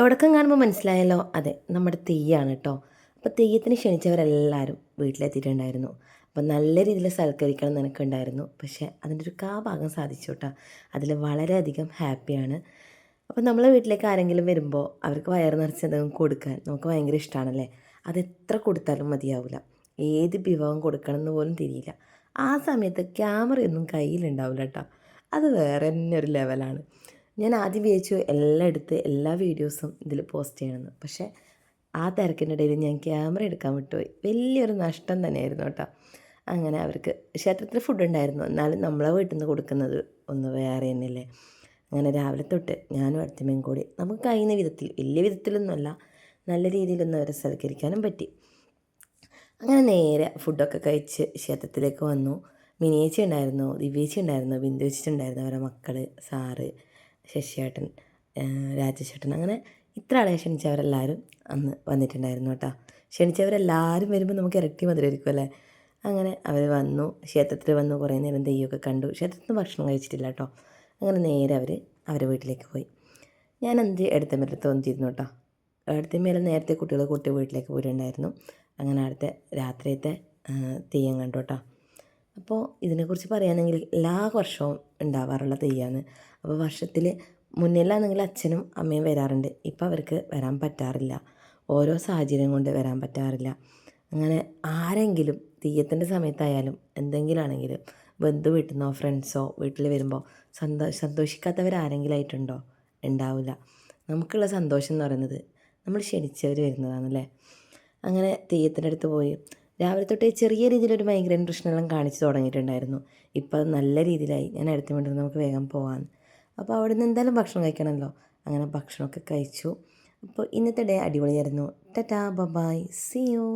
തുടക്കം കാണുമ്പോൾ മനസ്സിലായല്ലോ. അതെ നമ്മുടെ തെയ്യാണ് കേട്ടോ അപ്പോൾ തെയ്യത്തിന് ക്ഷണിച്ചവരെല്ലാവരും വീട്ടിലെത്തിയിട്ടുണ്ടായിരുന്നു. അപ്പോൾ നല്ല രീതിയിൽ സൽക്കരിക്കണം എന്ന് എനിക്കുണ്ടായിരുന്നു പക്ഷേ അതിന്റെ ഒരു കാ ഭാഗം സാധിച്ചു കേട്ടോ അതിൽ വളരെയധികം ഹാപ്പിയാണ്. അപ്പോൾ നമ്മളെ വീട്ടിലേക്ക് ആരെങ്കിലും വരുമ്പോൾ അവർക്ക് വയറ് നിറച്ച് എന്തെങ്കിലും കൊടുക്കാൻ നമുക്ക് ഭയങ്കര ഇഷ്ടമാണല്ലേ അത് എത്ര കൊടുത്താലും മതിയാവില്ല ഏത് വിഭവം കൊടുക്കണം എന്ന് പോലും തിരിയില്ല. ആ സമയത്ത് ക്യാമറയൊന്നും കയ്യിലുണ്ടാവില്ല കേട്ടോ അത് വേറെ തന്നെ ഒരു ലെവലാണ്. ഞാൻ ആദ്യം വിചാരിച്ചു എല്ലാം എടുത്ത് എല്ലാ വീഡിയോസും ഇതിൽ പോസ്റ്റ് ചെയ്യണമെന്ന്. പക്ഷേ ആ തിരക്കിന്റെ ഇടയിൽ ഞാൻ ക്യാമറ എടുക്കാൻ വിട്ടുപോയി. വലിയൊരു നഷ്ടം തന്നെയായിരുന്നു കേട്ടോ. അങ്ങനെ അവർക്ക് ക്ഷേത്രത്തിൽ ഫുഡ് ഉണ്ടായിരുന്നു. എന്നാലും നമ്മളെ വീട്ടിൽ നിന്ന് കൊടുക്കുന്നത് ഒന്ന് വേറെ തന്നെയല്ലേ. അങ്ങനെ രാവിലെ തൊട്ട് ഞാനും അടുത്തമ്മയും കൂടി നമുക്ക് കഴിയുന്ന വിധത്തിൽ വലിയ വിധത്തിലൊന്നുമല്ല നല്ല രീതിയിലൊന്നും അവരെ സൽക്കരിക്കാനും പറ്റി. അങ്ങനെ നേരെ ഫുഡൊക്കെ കഴിച്ച് ക്ഷേത്രത്തിലേക്ക് വന്നു. മിനിയേച്ചി ഉണ്ടായിരുന്നു ദിവ്യേച്ചി ഉണ്ടായിരുന്നു ബിന്ദുവേച്ചി ഉണ്ടായിരുന്നു അവരുടെ മക്കൾ സാറ്. ശശിയേട്ടൻ രാജേഷേട്ടൻ അങ്ങനെ ഇത്ര ആളെ ക്ഷണിച്ചവരെല്ലാവരും അന്ന് വന്നിട്ടുണ്ടായിരുന്നു കേട്ടോ. ക്ഷണിച്ചവരെല്ലാവരും വരുമ്പോൾ നമുക്ക് ഇരട്ടി മധുരമായിരിക്കും അല്ലേ? അങ്ങനെ അവർ വന്നു ക്ഷേത്രത്തിൽ വന്നു കുറേ നേരം തെയ്യമൊക്കെ കണ്ടു. ക്ഷേത്രത്തിൽ നിന്ന് ഭക്ഷണം കഴിച്ചിട്ടില്ല കേട്ടോ. അങ്ങനെ നേരെ അവർ അവരുടെ വീട്ടിലേക്ക് പോയി. ഞാൻ എന്ത് എടുത്തമ്മേലെ തോന്നിയിരുന്നു കേട്ടോ. എടുത്തമ്മേലെ നേരത്തെ കുട്ടികൾ കൂട്ടി വീട്ടിലേക്ക് പോയിട്ടുണ്ടായിരുന്നു. അങ്ങനെ അടുത്ത രാത്രിയത്തെ തെയ്യം കണ്ടു കേട്ടോ. അപ്പോൾ ഇതിനെക്കുറിച്ച് പറയുകയാണെങ്കിൽ എല്ലാ വർഷവും ഉണ്ടാവാറുള്ള തെയ്യമാണ് അപ്പോൾ വർഷത്തിൽ മുന്നിലാണെങ്കിൽ അച്ഛനും അമ്മയും വരാറുണ്ട്. ഇപ്പോൾ അവർക്ക് വരാൻ പറ്റാറില്ല. ഓരോ സാഹചര്യം കൊണ്ട് വരാൻ പറ്റാറില്ല. അങ്ങനെ ആരെങ്കിലും തെയ്യത്തിന്റെ സമയത്തായാലും എന്തെങ്കിലും ആണെങ്കിലും ബന്ധു വീട്ടിൽ നിന്നോ ഫ്രണ്ട്സോ വീട്ടിൽ വരുമ്പോൾ സന്തോ സന്തോഷിക്കാത്തവരാരെങ്കിലും ആയിട്ടുണ്ടോ ഉണ്ടാവില്ല. നമുക്കുള്ള സന്തോഷം എന്ന് പറയുന്നത് നമ്മൾ ക്ഷണിച്ചവർ വരുന്നതാണല്ലേ? അങ്ങനെ തെയ്യത്തിന്റെ അടുത്ത് പോയി രാവിലെ തൊട്ടേ ചെറിയ രീതിയിലൊരു മൈഗ്രെയിൻ പ്രശ്നമെല്ലാം കാണിച്ചു തുടങ്ങിയിട്ടുണ്ടായിരുന്നു. ഇപ്പോൾ അത് നല്ല രീതിയിലായി. ഞാൻ അടുത്ത മിനിറ്റ് നമുക്ക് വേഗം പോകാമെന്ന് അപ്പോൾ അവിടെ നിന്ന് എന്തായാലും ഭക്ഷണം കഴിക്കണമല്ലോ അങ്ങനെ ഭക്ഷണമൊക്കെ കഴിച്ചു. അപ്പോൾ ഇന്നത്തെ ഡേ അടിപൊളിയായിരുന്നു. Tata bye-bye C U